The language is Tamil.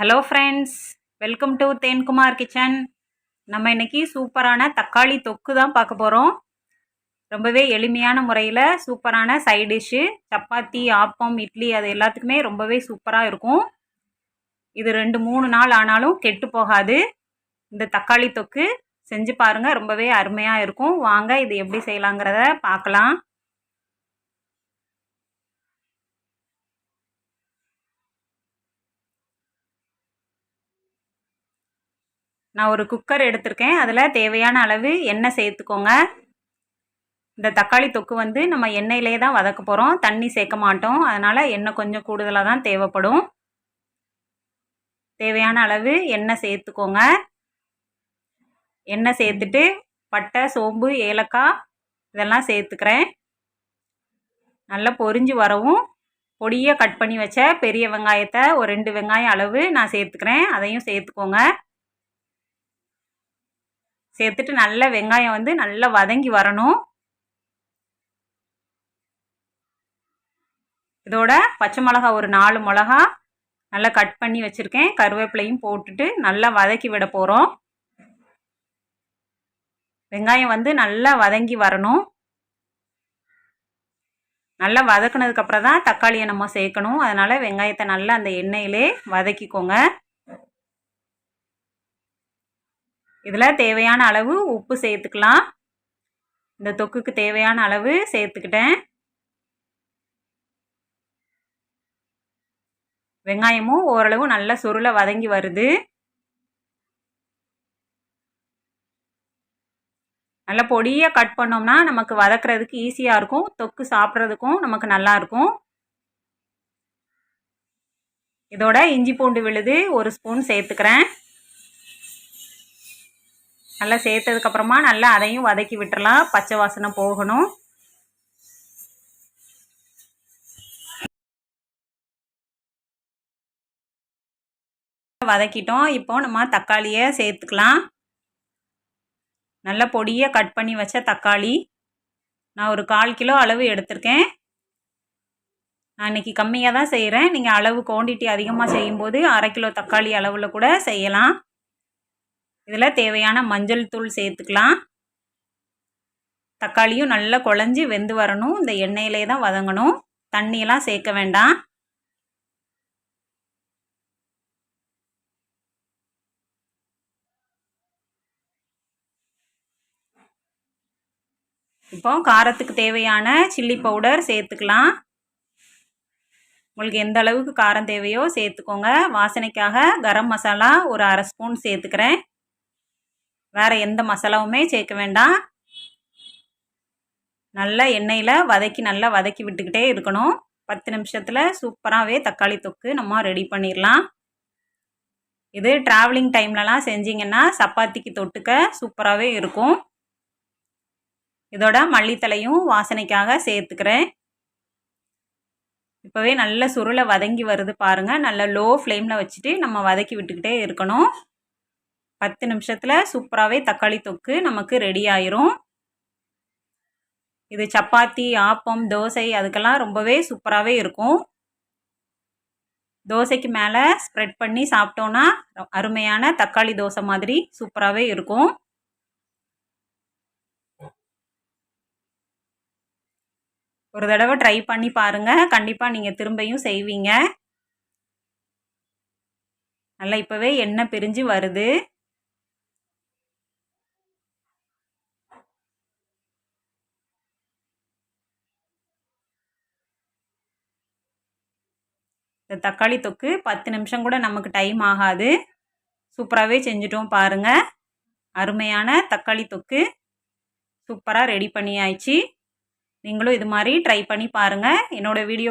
Hello friends welcome to Thenkumar kitchen நம்ம இன்னைக்கு சூப்பரான தக்காளி தொக்கு தான் பார்க்க போகிறோம் ரொம்பவே எளிமையான முறையில் சூப்பரான சைட் டிஷ்ஷு சப்பாத்தி ஆப்பம் இட்லி அது எல்லாத்துக்குமே ரொம்பவே சூப்பராக இருக்கும். இது ரெண்டு மூணு நாள் ஆனாலும் கெட்டு போகாது. இந்த தக்காளி தொக்கு செஞ்சு பாருங்கள் ரொம்பவே அருமையாக இருக்கும். வாங்க இது எப்படி செய்யலாங்கிறத பார்க்கலாம். நான் ஒரு குக்கர் எடுத்திருக்கேன். அதில் தேவையான அளவு எண்ணெய் சேர்த்துக்கோங்க. இந்த தக்காளி தொக்கு வந்து நம்ம எண்ணெயிலே தான் வதக்க போகிறோம் தண்ணி சேர்க்க மாட்டோம். அதனால் எண்ணெய் கொஞ்சம் கூடுதலாக தான் தேவைப்படும். தேவையான அளவு எண்ணெய் சேர்த்துக்கோங்க. எண்ணெய் சேர்த்துட்டு பட்டை சோம்பு ஏலக்காய் இதெல்லாம் சேர்த்துக்கிறேன். நல்லா பொரிஞ்சு வரவும் பொடியை கட் பண்ணி வச்ச பெரிய வெங்காயத்தை ஒரு ரெண்டு வெங்காயம் அளவு நான் சேர்த்துக்கிறேன். அதையும் சேர்த்துக்கோங்க. சேர்த்துட்டு நல்லா வெங்காயம் வந்து நல்லா வதங்கி வரணும். இதோட பச்சை மிளகா ஒரு நாலு மிளகா நல்லா கட் பண்ணி வச்சுருக்கேன். கருவேப்பிலையும் போட்டுட்டு நல்லா வதக்கி விட போகிறோம் வெங்காயம் வந்து நல்லா வதங்கி வரணும். நல்லா வதக்குனதுக்கப்புறம் தான் தக்காளியை நம்ம சேர்க்கணும். அதனால் வெங்காயத்தை நல்லா அந்த எண்ணெயிலே வதக்கிக்கோங்க. இதில் தேவையான அளவு உப்பு சேர்த்துக்கலாம். இந்த தொக்குக்கு தேவையான அளவு சேர்த்துக்கிட்டேன். வெங்காயமும் ஓரளவு நல்ல சுருளை வதங்கி வருது. நல்ல பொடியாக கட் பண்ணோம்னா நமக்கு வதக்குறதுக்கு ஈஸியாக இருக்கும். தொக்கு சாப்பிட்றதுக்கும் நமக்கு நல்லா இருக்கும். இதோட இஞ்சி பூண்டு விழுது ஒரு ஸ்பூன் சேர்த்துக்கிறேன். நல்லா சேர்த்ததுக்கப்புறமா நல்லா அதையும் வதக்கி விட்டுறலாம். பச்சை வாசனை போகணும். வதக்கிட்டோம். இப்போ நம்ம தக்காளியை சேர்த்துக்கலாம். நல்ல பொடியாக கட் பண்ணி வச்ச தக்காளி. நான் ஒரு கால் கிலோ அளவு எடுத்திருக்கேன். நான் இன்றைக்கி கம்மியாக தான் செய்கிறேன் நீங்கள் அளவு குவான்டிட்டி அதிகமாக செய்யும்போது அரை கிலோ தக்காளி அளவில் கூட செய்யலாம். இதில் தேவையான மஞ்சள் தூள் சேர்த்துக்கலாம். தக்காளியும் நல்லா குழஞ்சி வெந்து வரணும். இந்த எண்ணெயிலே தான் வதங்கணும். தண்ணியெல்லாம் சேர்க்க வேண்டாம். இப்போ காரத்துக்கு தேவையான சில்லி பவுடர் சேர்த்துக்கலாம். உங்களுக்கு எந்த அளவுக்கு காரம் தேவையோ சேர்த்துக்கோங்க. வாசனைக்காக கரம் மசாலா ஒரு அரை ஸ்பூன் சேர்த்துக்கிறேன். வேறு எந்த மசாலாவுமே சேர்க்க வேண்டாம். நல்லா எண்ணெயில் வதக்கி நல்லா வதக்கி விட்டுக்கிட்டே இருக்கணும். பத்து நிமிஷத்தில் சூப்பராகவே தக்காளி தொக்கு நம்ம ரெடி பண்ணிடலாம் இது ட்ராவலிங் டைம்லலாம் செஞ்சிங்கன்னா சப்பாத்திக்கு தொட்டுக்க சூப்பராகவே இருக்கும். இதோட மல்லித்தலையும் வாசனைக்காக சேர்த்துக்கிறேன். இப்போவே நல்ல சுருளை வதங்கி வருது பாருங்கள் நல்ல லோ ஃப்ளேமில் வச்சுட்டு நம்ம வதக்கி விட்டுக்கிட்டே இருக்கணும். பத்து நிமிஷத்தில் சூப்பராகவே தக்காளி தொக்கு நமக்கு ரெடி ஆயிரும். இது சப்பாத்தி ஆப்பம் தோசை அதுக்கெல்லாம் ரொம்பவே சூப்பராகவே இருக்கும். தோசைக்கு மேலே ஸ்ப்ரெட் பண்ணி சாப்பிட்டோன்னா அருமையான தக்காளி தோசை மாதிரி சூப்பராகவே இருக்கும். ஒரு தடவை ட்ரை பண்ணி பாருங்கள் கண்டிப்பாக நீங்கள் திரும்பியும் செய்வீங்க. நல்லா இப்போவே எண்ணெய் பிரிஞ்சு வருது. இந்த தக்காளி தொக்கு பத்து நிமிஷம் கூட நமக்கு டைம் ஆகாது. சூப்பராகவே செஞ்சுட்டோம் பாருங்கள் அருமையான தக்காளி தொக்கு. சூப்பராக ரெடி பண்ணி ஆயிடுச்சு நீங்களும் இது மாதிரி ட்ரை பண்ணி பாருங்கள் என்னோடய வீடியோ